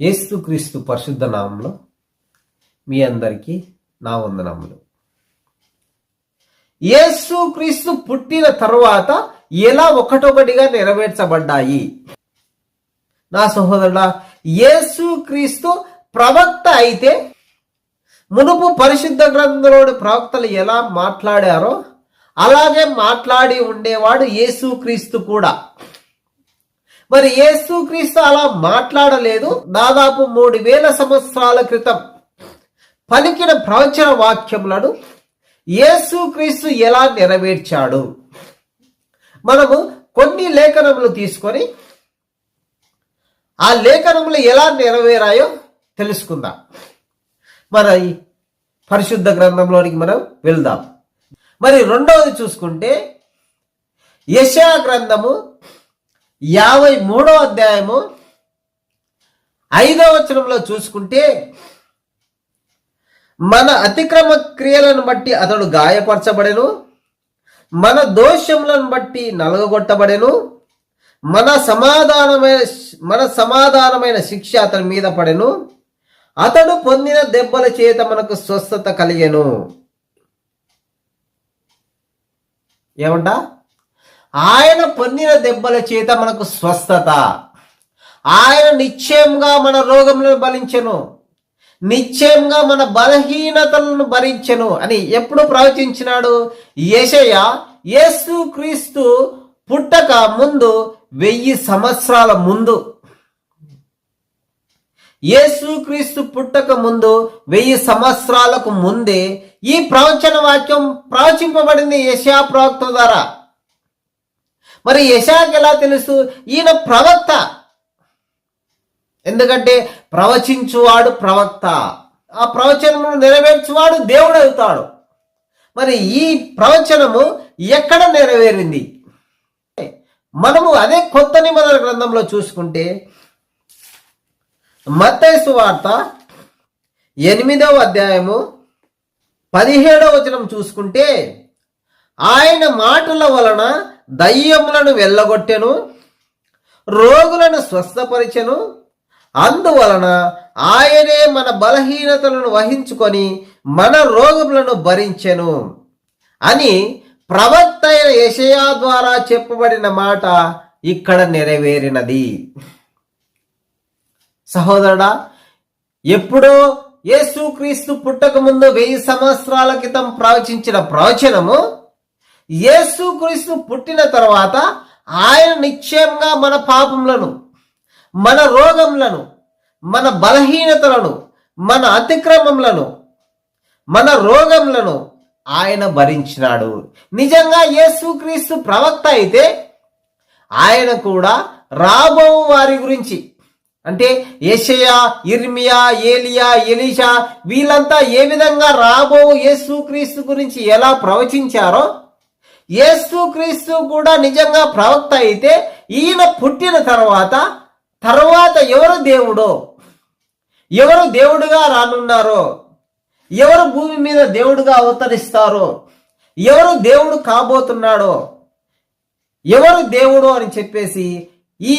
యేసుక్రీస్తు పరిశుద్ధ నామంలో మీ అందరికీ నా వందనములు. యేసుక్రీస్తు పుట్టిన తరువాత ఎలా ఒకటొకటిగా నెరవేర్చబడ్డాయి? నా సహోదరుడా యేసుక్రీస్తు ప్రవక్త అయితే మునుపు పరిశుద్ధ గ్రంథంలోని ప్రవక్తలు ఎలా మాట్లాడారో అలాగే మాట్లాడి ఉండేవాడు యేసుక్రీస్తు కూడా. మరి యేసుక్రీస్తు అలా మాట్లాడలేదు. దాదాపు మూడు వేల సంవత్సరాల క్రితం పలికిన ప్రవచన వాక్యములను యేసుక్రీస్తు ఎలా నెరవేర్చాడు? మనము కొన్ని లేఖనములు తీసుకొని ఆ లేఖనములు ఎలా నెరవేరాయో తెలుసుకుందాం. మన ఈ పరిశుద్ధ గ్రంథంలోనికి మనం వెళ్దాం. మరి రెండవది చూసుకుంటే యశా గ్రంథము యాభై మూడో అధ్యాయము ఐదవ వచనంలో చూసుకుంటే మన అతిక్రమ క్రియలను బట్టి అతడు గాయపరచబడెను మన దోషములను బట్టి నలగొట్టబడెను మన సమాధానమైన మన సమాధానమైన శిక్ష అతని మీద పడెను అతడు పొందిన దెబ్బల చేత మనకు స్వస్థత కలిగెను. ఏమంటా? ఆయన పొందిన దెబ్బల చేత మనకు స్వస్థత. ఆయన నిశ్చయంగా మన రోగములను బలించెను నిశ్చయంగా మన బలహీనతలను భరించెను అని ఎప్పుడు ప్రవచించినాడు? యశయ యేసు క్రీస్తు పుట్టక ముందు వెయ్యి సంవత్సరాల ముందు. యేసుక్రీస్తు పుట్టక ముందు వెయ్యి సంవత్సరాలకు ముందే ఈ ప్రవచన వాక్యం ప్రవచింపబడింది యశా ప్రవక్త ద్వారా. మరి యశాకి ఎలా తెలుసు? ఈయన ప్రవక్త. ఎందుకంటే ప్రవచించువాడు ప్రవక్త. ఆ ప్రవచనమును నెరవేర్చువాడు దేవుడు అవుతాడు. మరి ఈ ప్రవచనము ఎక్కడ నెరవేరింది? మనము అదే కొత్త నిబంధన గ్రంథంలో చూసుకుంటే మత్తైసు వార్త ఎనిమిదవ అధ్యాయము పదిహేడవ వచనం చూసుకుంటే ఆయన మాటల వలన దయ్యములను వెళ్ళగొట్టెను రోగులను స్వస్థపరిచెను. అందువలన ఆయనే మన బలహీనతలను వహించుకొని మన రోగములను భరించెను. అని ప్రవక్త అయిన యషయా ద్వారా చెప్పబడిన మాట ఇక్కడ నెరవేరినది. సహోదరుడా ఎప్పుడో యేసుక్రీస్తు పుట్టకముందు వెయ్యి సంవత్సరాల క్రితం ప్రవచించిన ప్రవచనము యేసుక్రీస్తు పుట్టిన తర్వాత ఆయన నిశ్చయంగా మన పాపములను మన రోగములను మన బలహీనతలను మన అతిక్రమములను మన రోగములను ఆయన భరించినాడు. నిజంగా యేసుక్రీస్తు ప్రవక్త అయితే ఆయన కూడా రాబో వారి గురించి అంటే ఏషయా ఇర్మియా ఏలియా ఎలీషా వీళ్ళంతా ఏ విధంగా రాబో యేసుక్రీస్తు గురించి ఎలా ప్రవచించారో యేసుక్రీస్తు కూడా నిజంగా ప్రవక్త అయితే ఈయన పుట్టిన తర్వాత తర్వాత ఎవరు దేవుడో? ఎవరు దేవుడుగా రానున్నారో? ఎవరు భూమి మీద దేవుడుగా అవతరిస్తారో? ఎవరు దేవుడు కాబోతున్నాడో? ఎవరు దేవుడు అని చెప్పేసి ఈ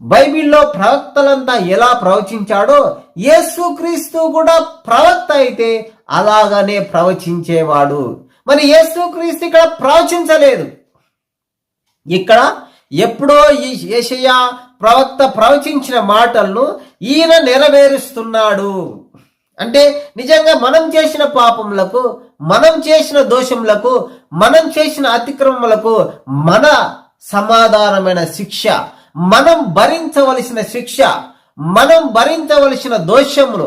బైబిల్లో ప్రవక్తలంతా ఎలా ప్రవచించాడో యేసుక్రీస్తు కూడా ప్రవక్త అయితే అలాగనే ప్రవచించేవాడు. మరి యేసుక్రీస్తు ఇక్కడ ప్రవచించలేదు. ఇక్కడ ఎప్పుడో ఈ ఏషయా ప్రవక్త ప్రవచించిన మాటలను ఈయన నెరవేరుస్తున్నాడు. అంటే నిజంగా మనం చేసిన పాపములకు మనం చేసిన దోషములకు మనం చేసిన అతిక్రమములకు మన సమాధానమైన శిక్ష మనం భరించవలసిన శిక్ష మనం భరించవలసిన దోషములు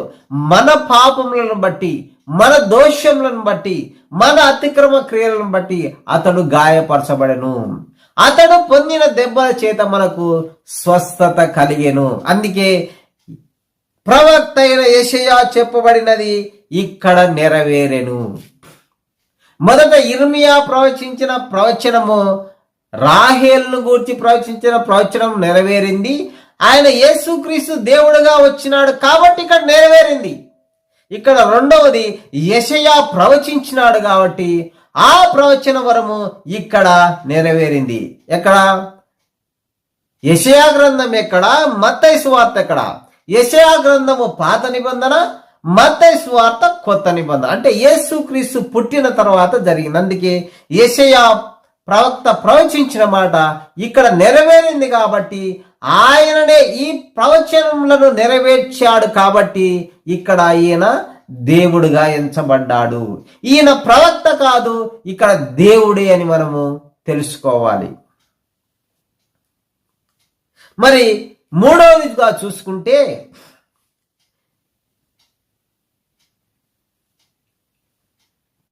మన పాపములను బట్టి మన దోషములను బట్టి మన అతిక్రమ క్రియలను బట్టి అతడు గాయపరచబడెను. అతడు పొందిన దెబ్బల చేత మనకు స్వస్థత కలిగెను. అందుకే ప్రవక్త అయిన యషయా చెప్పబడినది ఇక్కడ నెరవేరెను. మొదట ఇర్మియా ప్రవచించిన ప్రవచనము రాహేల్ను గూర్చి ప్రవచించిన ప్రవచనం నెరవేరింది. ఆయన యేసుక్రీస్తు దేవుడుగా వచ్చినాడు కాబట్టి ఇక్కడ నెరవేరింది. ఇక్కడ రెండవది యషయా ప్రవచించినాడు కాబట్టి ఆ ప్రవచన వరము ఇక్కడ నెరవేరింది. ఎక్కడ? యషయా గ్రంథం ఎక్కడ? మత్తై సువార్త ఎక్కడ? యశయా గ్రంథము పాత నిబంధన మత్తై సువార్త కొత్త నిబంధన. అంటే యేసుక్రీస్తు పుట్టిన తర్వాత జరిగింది. అందుకే యషయా ప్రవక్త ప్రవచించిన మాట ఇక్కడ నెరవేరింది కాబట్టి ఆయననే ఈ ప్రవచనములను నెరవేర్చాడు కాబట్టి ఇక్కడ ఈయన దేవుడుగా ఎంచబడ్డాడు. ఈయన ప్రవక్త కాదు ఇక్కడ దేవుడే అని మనము తెలుసుకోవాలి. మరి మూడవదిగా చూసుకుంటే